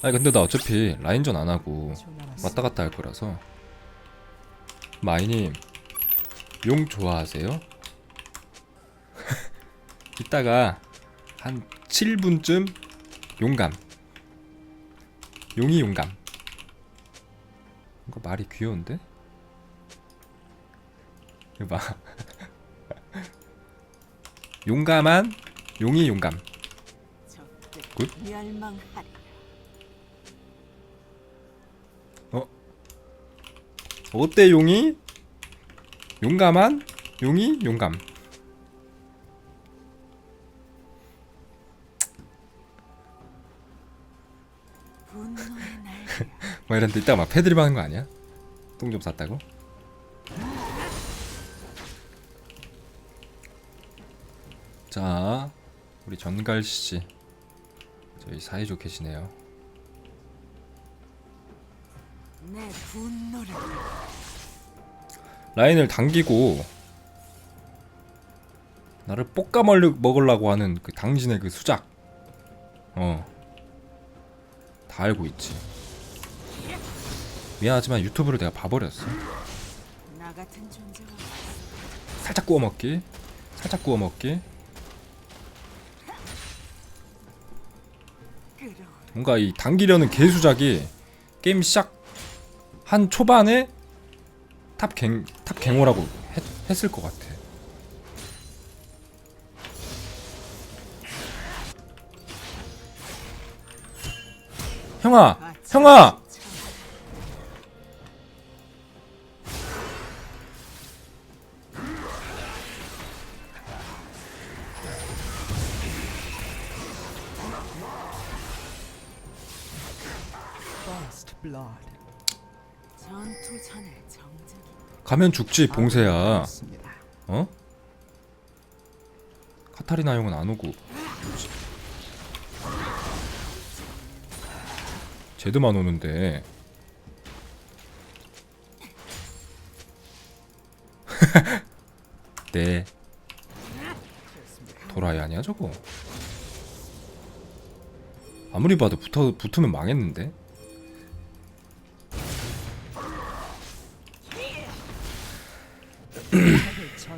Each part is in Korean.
아니 근데 나 어차피 라인전 안 하고 왔다 갔다 할 거라서. 마이님 용 좋아하세요? 이따가 한 7분쯤 용감. 용이 용감. 이거 말이 귀여운데? 이거 봐. 용감한 용이 용감. 굿. 어때 용이? 용감한? 용이? 용감. 뭐 이런데 이따가 막 패드립 하는 거 아니야? 똥 좀 쌌다고? 자 우리 전갈씨 저희 사이좋게 계시네요 라인을 당기고 나를 볶아 먹으- 먹으려고 하는 그 당신의 그 수작. 어. 다 알고 있지. 미안하지만 유튜브를 내가 봐버렸어. 살짝 구워 먹기. 살짝 구워 먹기. 끌어오르. 뭔가 이 당기려는 개수작이 게임 시작 한 초반에 탑갱 탑 갱호라고 했, 했을 것 같아. 형아, 형아, blood. 가면 죽지 봉쇄야. 습니다 어? 카타리나 형은 안 오고. 제드만 오는데. 네. 도라이 아니야 저거? 아무리 봐도 붙어 붙으면 망했는데.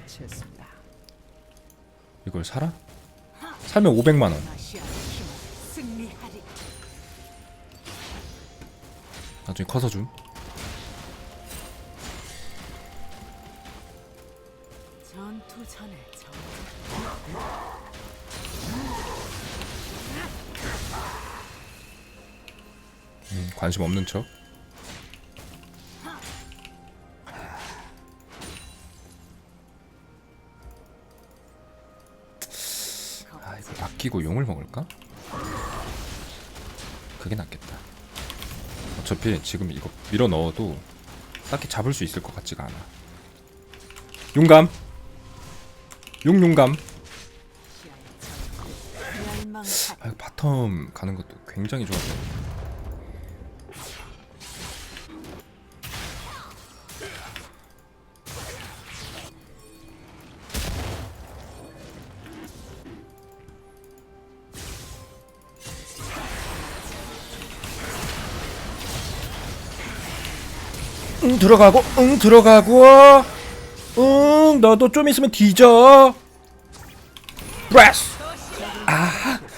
처치했습니다. 이걸 살아? 살면 500만 원. 나중에 커서 줌. 전투 정적. 음, 관심 없는 척. 아끼고 용을 먹을까? 그게 낫겠다. 어차피 지금 이거 밀어 넣어도 딱히 잡을 수 있을 것 같지가 않아. 용감. 용 용감. 멸망하리. 아 바텀 가는 것도 굉장히 보 응 들어가고 응 들어가고 응 너도 좀 있으면 뒤져 브레스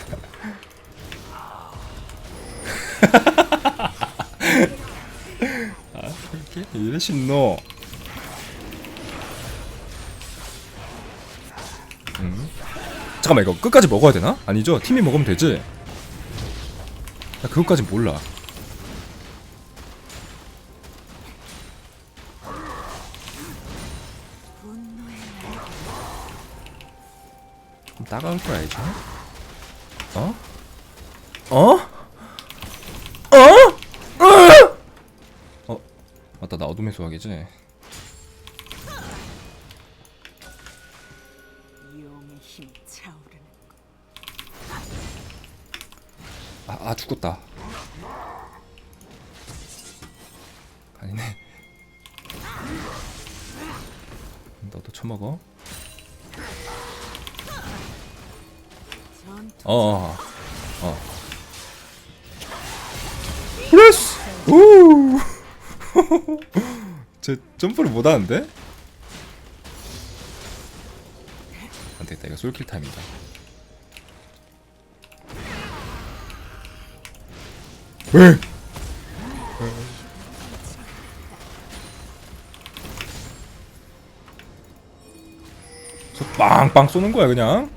이렇게 이래 신노. 음. 잠깐만 이거 끝까지 먹어야 되나? 아니죠? 팀이 먹으면 되지. 나 그것까진 몰라. 따가울 거 알죠? 어? 어? 어? 으! 어? 맞다 나 어둠의 차오르는 아, 아 죽었다. 아니네. 너도 처먹어. 어, 어, 어. 브레스! 우! 쟤 점프를 못 하는데? 안 되겠다. 이거 솔킬 타임이다. 왜? 저 빵빵 쏘는 거야 그냥.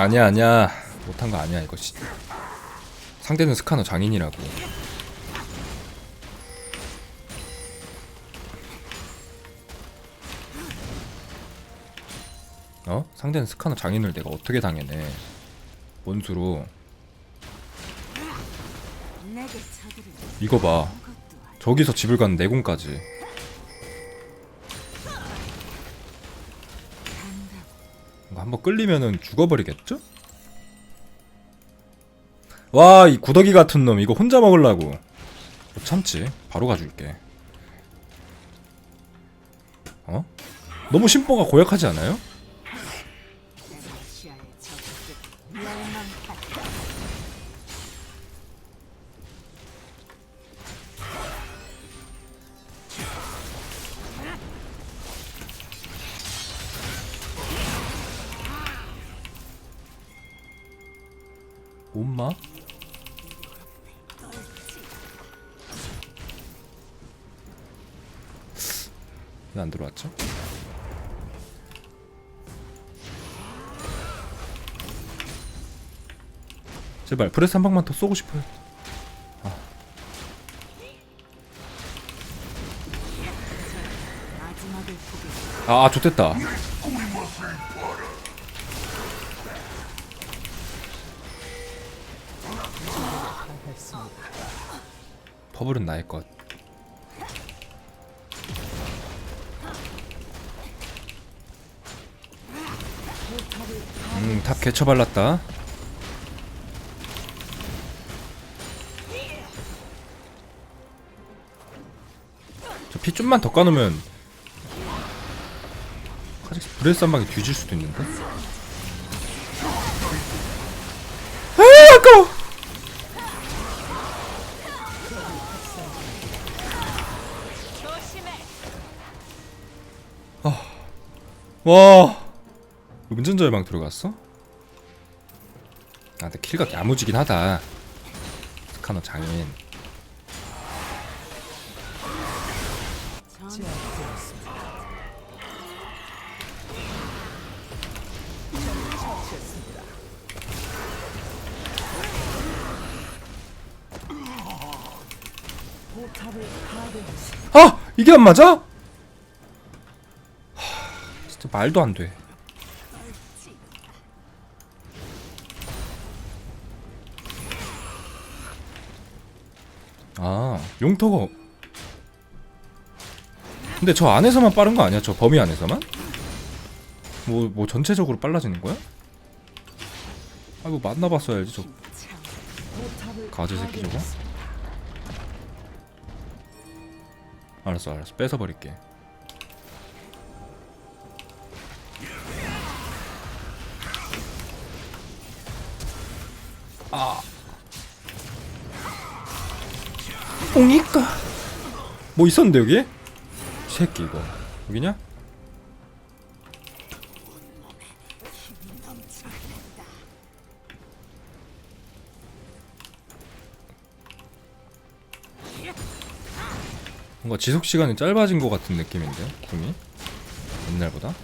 아니야 아니야 못한 거 아니야 이거 씨. 상대는 스카너 장인이라고 어? 상대는 스카너 장인을 내가 어떻게 당해내 원수로 이거 봐. 저기서 집을 가는 내공까지 한번 끌리면은 죽어버리겠죠? 와 이 구더기 같은 놈 이거 혼자 먹으려고 못 참지 바로 가줄게 어? 너무 심보가 고약하지 않아요? 엄마? 왜 안 들어왔죠? 제발 프레스 한 방만 더 쏘고 싶어요. 아, 아 좋됐다. 퍼블은 나의 것. 음, 탑 개쳐 발랐다. 저 피 좀만 더 까놓으면 아직 브레스 한 방에 뒤질 수도 있는데. 와 운전자의 방 들어갔어? 아 근데 킬각 야무지긴 하다 스카너 장인. 아! 이게 안 맞아? 하, 진짜 말도 안 돼 아 용터가 근데 저 안에서만 빠른 거 아니야? 저 범위 안에서만? 뭐, 뭐 전체적으로 빨라지는 거야? 아이고 만나봤어야지 저 가지 새끼 저거? 알았어 알았어 뺏어버릴게 오니까 뭐 있었는데 여기? 이 새끼 이거 여기냐? 뭔가 지속 시간이 짧아진 것 같은 느낌인데 궁이 옛날보다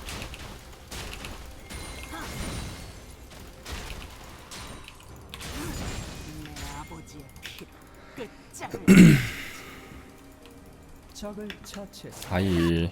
아이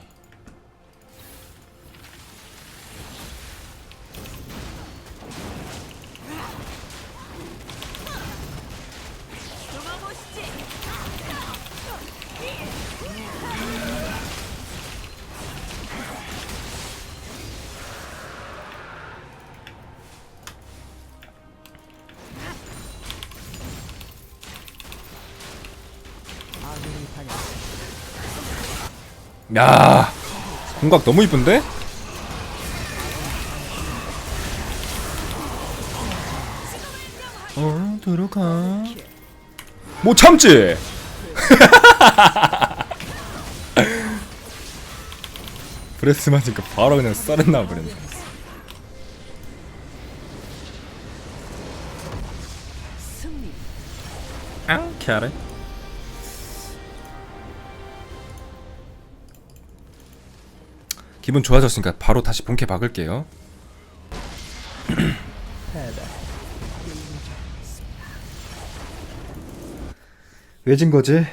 야 공각 너무 이쁜데? 어 들어가 못 참지 브레스 맞으니까 바로 그냥 썰은 나버렸네. 앙 캐래 기분 좋아졌으니까 바로 다시 본캐 박을게요. 왜 진 거지?